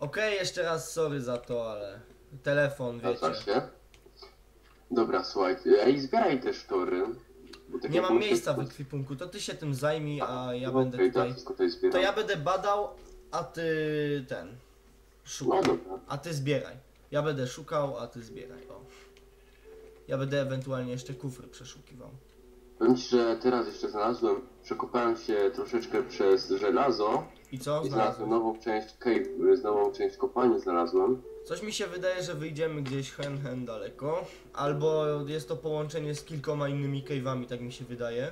Okej, jeszcze raz sorry za to, ale telefon, Zgadza wiecie. się. Dobra, słuchajcie, ej, zbieraj te sztory. bo tak Nie jak mam miejsca w ekwipunku, to ty się tym zajmij, a ja będę tak, tutaj... wszystko tutaj zbieram. To ja będę badał, a ty ten... No dobra. A ty zbieraj. Ja będę szukał, a ty zbieraj, o. Ja będę ewentualnie jeszcze kufry przeszukiwał. Powiem ci, że teraz jeszcze znalazłem, przekopałem się troszeczkę przez żelazo I co? i znalazłem nową część cave, nową część kopalni znalazłem. Coś mi się wydaje, że wyjdziemy gdzieś hen hen daleko. Albo jest to połączenie z kilkoma innymi cave'ami, tak mi się wydaje.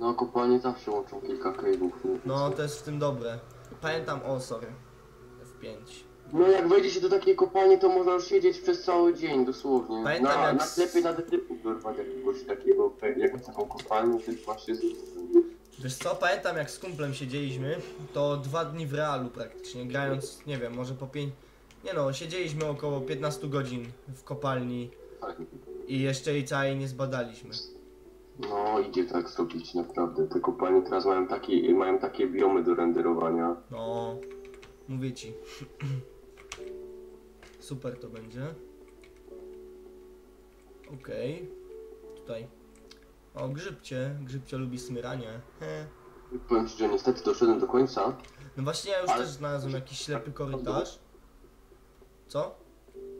No kopalnie zawsze łączą kilka cave'ów. No, to jest w tym dobre. Pamiętam, o sorry. F5. No jak wejdzie się do takiej kopalni, to można już siedzieć przez cały dzień, dosłownie. Pamiętam, na, jak na s- lepiej na typów dorwać jakiegoś takiego, jakąś taką kopalnię, masz się z... Wiesz co, pamiętam jak z kumplem siedzieliśmy, to dwa dni w realu praktycznie, grając, nie wiem, może po pięć... Nie no, siedzieliśmy około 15 godzin w kopalni i jeszcze jej całej nie zbadaliśmy. No idzie tak zrobić naprawdę. Te kopalnie teraz mają takie, mają takie biomy do renderowania. No, mówię ci. Super to będzie. Okej. Tutaj. O, grzybcie. Grzybcie lubi smyranie. He. Powiem ci, że niestety doszedłem do końca. No właśnie ja już Ale- też znalazłem jakiś ślepy korytarz. Co?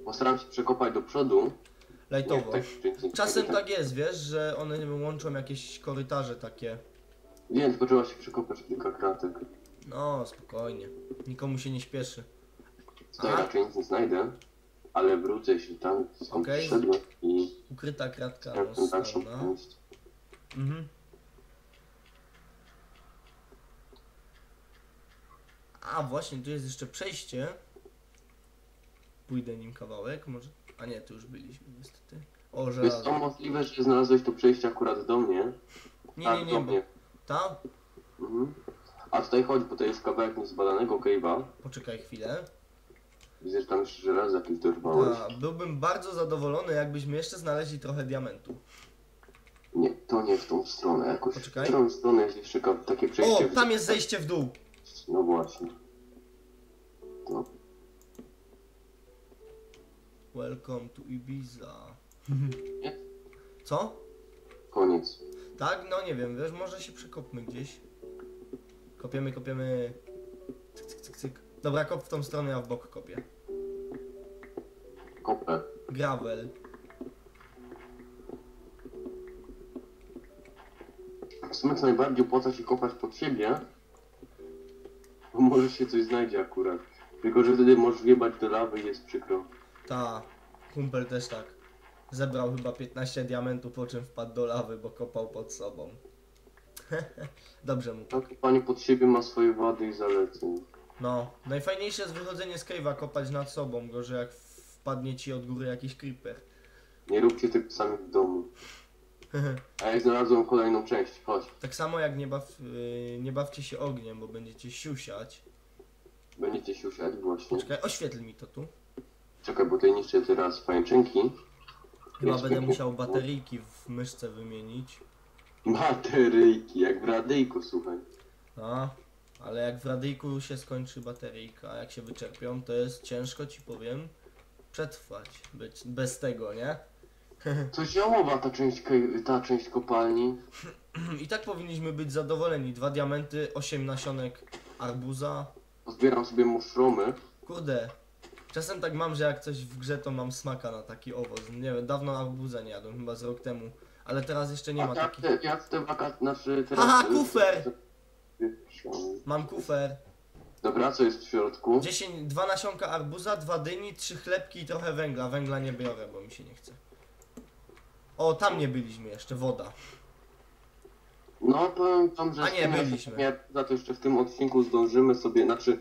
Postaram się przekopać do przodu. Lajtowo. tak, nie- Czasem tak jest, wiesz, że one łączą jakieś korytarze takie. Nie, tylko trzeba się przekopać kilka kratek. No, spokojnie. Nikomu się nie śpieszy. Tutaj Aha. raczej nic nie znajdę. Ale wrócę, jeśli tam skąd Okej. przyszedłem i Ukryta kratka część. Mhm. A właśnie, tu jest jeszcze przejście. Pójdę nim kawałek, może. A nie, tu już byliśmy niestety. O, Jest to możliwe, że znalazłeś to przejście akurat do mnie. Nie, tak, nie, do nie, bo. mnie. Ta? Mhm. A tutaj chodź, bo to jest kawałek niezbadanego cave'a. Poczekaj chwilę. Widzę, że tam jeszcze żelazo jakieś dorwałeś. Ta, byłbym bardzo zadowolony, jakbyśmy jeszcze znaleźli trochę diamentu. Nie, to nie w tą stronę. Jakoś Poczekaj. w którą stronę jest jeszcze ka- takie przejście. O, tam jest zejście w dół. No właśnie. To. Welcome to Ibiza. Nie? Co? Koniec. Tak? No nie wiem, wiesz, może się przekopmy gdzieś. Kopiemy, kopiemy. Cyk, cyk, cyk, cyk. Dobra, kop w tą stronę, ja w bok kopię. Kopę. Gravel. Sumie co najbardziej opłaca się kopać pod siebie. Bo może się coś znajdzie akurat. Tylko, że wtedy możesz wjebać do lawy i jest przykro. Ta, kumpel też tak. Zebrał chyba 15 diamentów, po czym wpadł do lawy, bo kopał pod sobą. Dobrze mu. Tak, kopanie pod siebie ma swoje wady i zalety. No, najfajniejsze jest wychodzenie z cave'a, kopać nad sobą, go, że jak wpadnie ci od góry jakiś creeper. Nie róbcie tego sami w domu. A ja znalazłem kolejną część. Chodź. tak samo jak nie, baw, yy, nie bawcie się ogniem, bo będziecie siusiać. Będziecie się usiadł właśnie. Czekaj, oświetl mi to tu. Czekaj, bo tutaj niszczę teraz pajęczynki. Chyba Jest będę pięknie. musiał bateryjki w myszce wymienić. Bateryjki, jak w radyjku, słuchaj. No, ale jak w radyjku się skończy bateryjka, jak się wyczerpią, to jest ciężko ci powiem przetrwać być bez tego, nie? Coś jałowa ta część, ta część kopalni. I tak powinniśmy być zadowoleni. Dwa diamenty, osiem nasionek arbuza. Pozbieram sobie muszromy. Kurde, czasem tak mam, że jak coś w grze, to mam smaka na taki owoc. Nie wiem, dawno arbuza nie jadłem, chyba z rok temu. Ale teraz jeszcze nie A ma tak, takich. jak te wakacje, znaczy teraz... Aha, kufer! Mam kufer. Dobra, co jest w środku? 10, dwa nasionka arbuza, dwa dyni, trzy chlebki i trochę węgla. Węgla nie biorę, bo mi się nie chce. O, tam nie byliśmy jeszcze, woda. No, powiem wam, że... A nie, byliśmy. Ja, za to jeszcze w tym odcinku zdążymy sobie, znaczy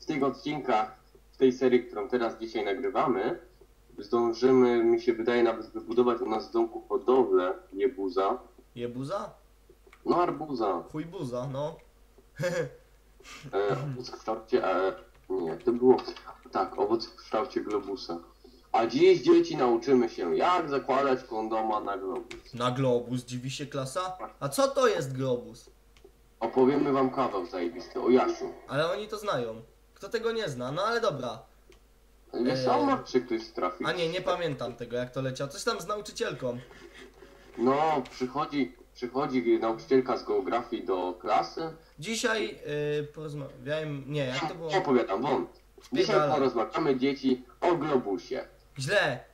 w tych odcinkach, w tej serii, którą teraz dzisiaj nagrywamy, zdążymy, mi się wydaje, nawet wybudować u nas w domku hodowlę jebuza. Jebuza? No, arbuza. Chuj buza, no. E, owoc w kształcie... E, nie, to było... Tak, owoc w kształcie globusa. A dziś dzieci nauczymy się, jak zakładać kondoma na globus. Na globus, dziwi się klasa? A co to jest globus? Opowiemy wam kawał zajebisty o Jasiu. Ale oni to znają. Kto tego nie zna? No ale dobra. Wiesz Eee. może się ktoś trafi. A nie, nie pamiętam tego, jak to leciało. Coś tam z nauczycielką. No, przychodzi, przychodzi nauczycielka z geografii do klasy. Dzisiaj yy, porozmawiałem... Nie, jak to było? Nie opowiadam, wąt. Dzisiaj porozmawiamy dzieci o globusie. Źle.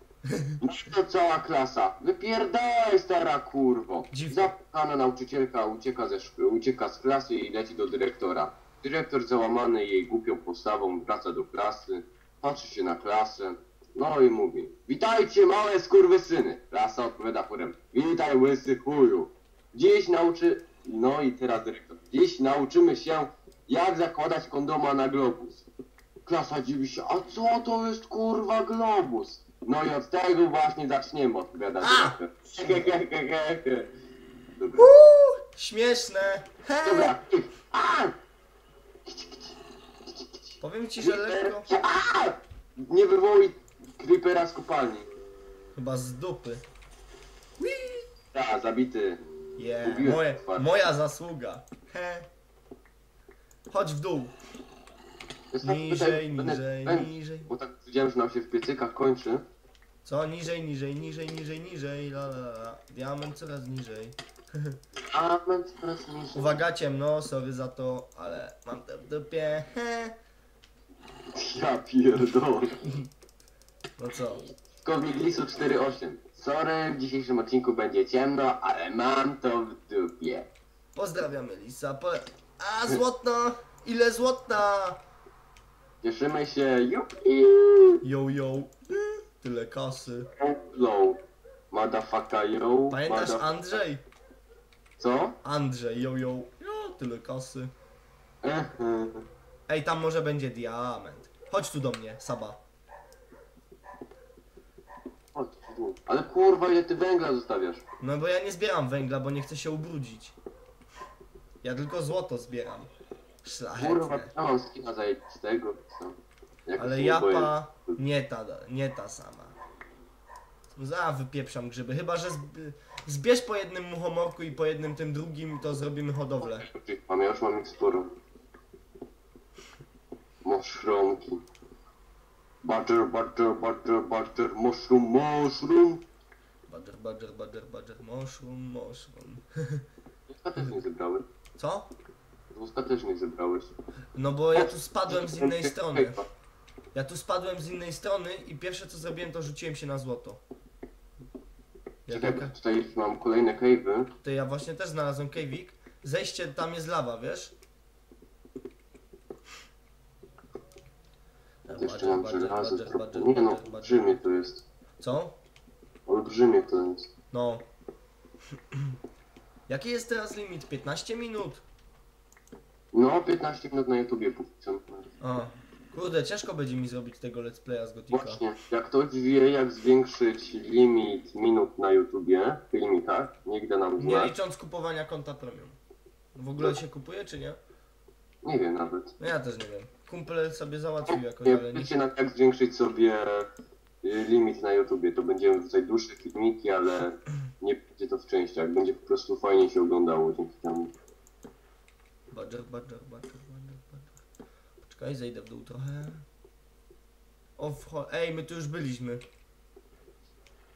To cała klasa. Wypierdalaj stara kurwo. Dziwne. Zapchana nauczycielka ucieka ze szkoły, ucieka z klasy i leci do dyrektora. Dyrektor załamany jej głupią postawą wraca do klasy, patrzy się na klasę, no i mówi Witajcie małe skurwysyny! Klasa odpowiada chórem Witaj łysy chuju! Dziś nauczy... No i teraz dyrektor. Dziś nauczymy się jak zakładać kondoma na globus. Klasa dziwi się, a co to jest kurwa globus? No i od tego właśnie zaczniemy, odpowiada A! Dobra. Uuu, śmieszne. He. Dobra. A! Powiem ci, że lekko... A! Nie wywołuj creepera z kopalni. Chyba z dupy. Ta, zabity. Yeah, moje, moja zasługa. He. Chodź w dół. Jest tak Niżej, niżej, niżej. Bo tak widziałem, że nam się w piecykach kończy. Co? Niżej, niżej, niżej, niżej, niżej. La, la, la. Diament coraz niżej. A, men coraz niżej. Uwaga, ciemno, sorry za to, ale mam to w dupie. He. Ja pierdolę. No co? Kownik Lisu 4.8. Sorry, w dzisiejszym odcinku będzie ciemno, ale mam to w dupie. Pozdrawiamy Lisa. Po... A, złotno! Ile złotna? Cieszymy się, jupi! Yo, yo. Tyle kasy. Low. Motherfucker, yo. Pamiętasz Andrzej? Co? Andrzej, yo, yo. Yo, tyle kasy. Ej, tam może będzie diament. Chodź tu do mnie, Saba. Chodź tu. Ale kurwa, ile ty węgla zostawiasz? No bo ja nie zbieram węgla, bo nie chcę się ubrudzić. Ja tylko złoto zbieram. Kurwa, Szlachetne. ja mam skina zajebistego. co? Ale japa nie ta, nie ta sama. Za wypieprzam grzyby. Chyba, że zb- zbierz po jednym muchomorku i po jednym tym drugim, to zrobimy hodowlę. Mam, ja już mam miksturę. Mushroomki. Butter, butter, butter, butter, mushroom, mushroom. Badger, badger, badger, badger, mushroom, mushroom. Wózka też nie zebrałeś. Co? Nie zebrałeś. No bo ja tu spadłem z innej strony. Ja tu spadłem z innej strony i pierwsze co zrobiłem to rzuciłem się na złoto. Ja Czekaj, taka, tutaj mam kolejne cave'y. to ja właśnie też znalazłem kejwik. Zejście tam jest lawa, wiesz? Jeszcze mam żelazo trochę. Nie no, olbrzymie to jest. Co? Olbrzymie to jest. No. Jaki jest teraz limit? 15 minut? No, 15 minut na YouTubie póki co. A. Kurde, ciężko będzie mi zrobić tego let's playa z Gotika. Właśnie, jak ktoś wie jak zwiększyć limit minut na YouTubie, w filmikach, niech da nam Nie znać. licząc kupowania konta premium. W ogóle się kupuje, czy nie? Nie wiem nawet. No ja też nie wiem. Kumpel sobie załatwił jakoś, Nie ale nie... wiecie na jak zwiększyć sobie y, limit na YouTubie, to będziemy wrzucać dłuższe filmiki, ale nie będzie to w częściach, będzie po prostu fajnie się oglądało dzięki temu. Badger, badger, badger, badger, badger. Poczekaj, zejdę w dół trochę. O, Ej, my tu już byliśmy.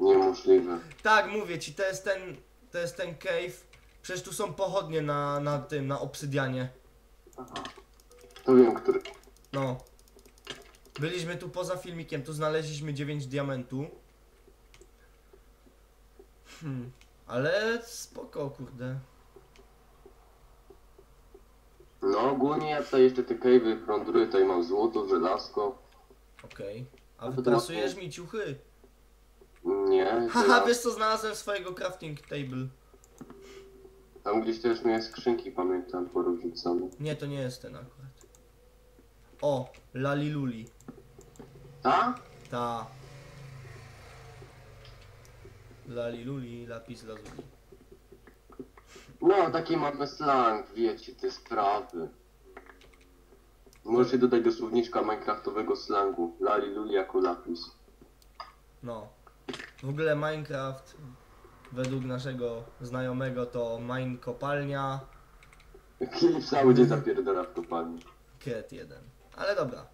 Niemożliwe. Tak, mówię ci, to jest ten, to jest ten cave. Przecież tu są pochodnie na, na tym, na obsydianie. To wiem, który. No. Byliśmy tu poza filmikiem, tu znaleźliśmy 9 diamentu. Hmm. Ale spoko, kurde. No ogólnie ja tutaj jeszcze te cave'y plądruję, tutaj mam złoto, żelazko. Okej. A to wyprasujesz mi ciuchy. Nie, Haha, żelaz- wiesz co znalazłem swojego crafting table. tam gdzieś też miałem skrzynki, pamiętam, porozrzucane. Nie, to nie jest ten akurat. O, Laliluli. Ta? Ta. Laliluli, lapis lazuli. No, taki mamy slang, wiecie, te sprawy. Możecie dodać do słowniczka minecraftowego slangu. Lali luli jako lapis. No. W ogóle Minecraft według naszego znajomego to mine kopalnia Klip cały dzień zapierdala w kopalni. kret 1. Ale dobra.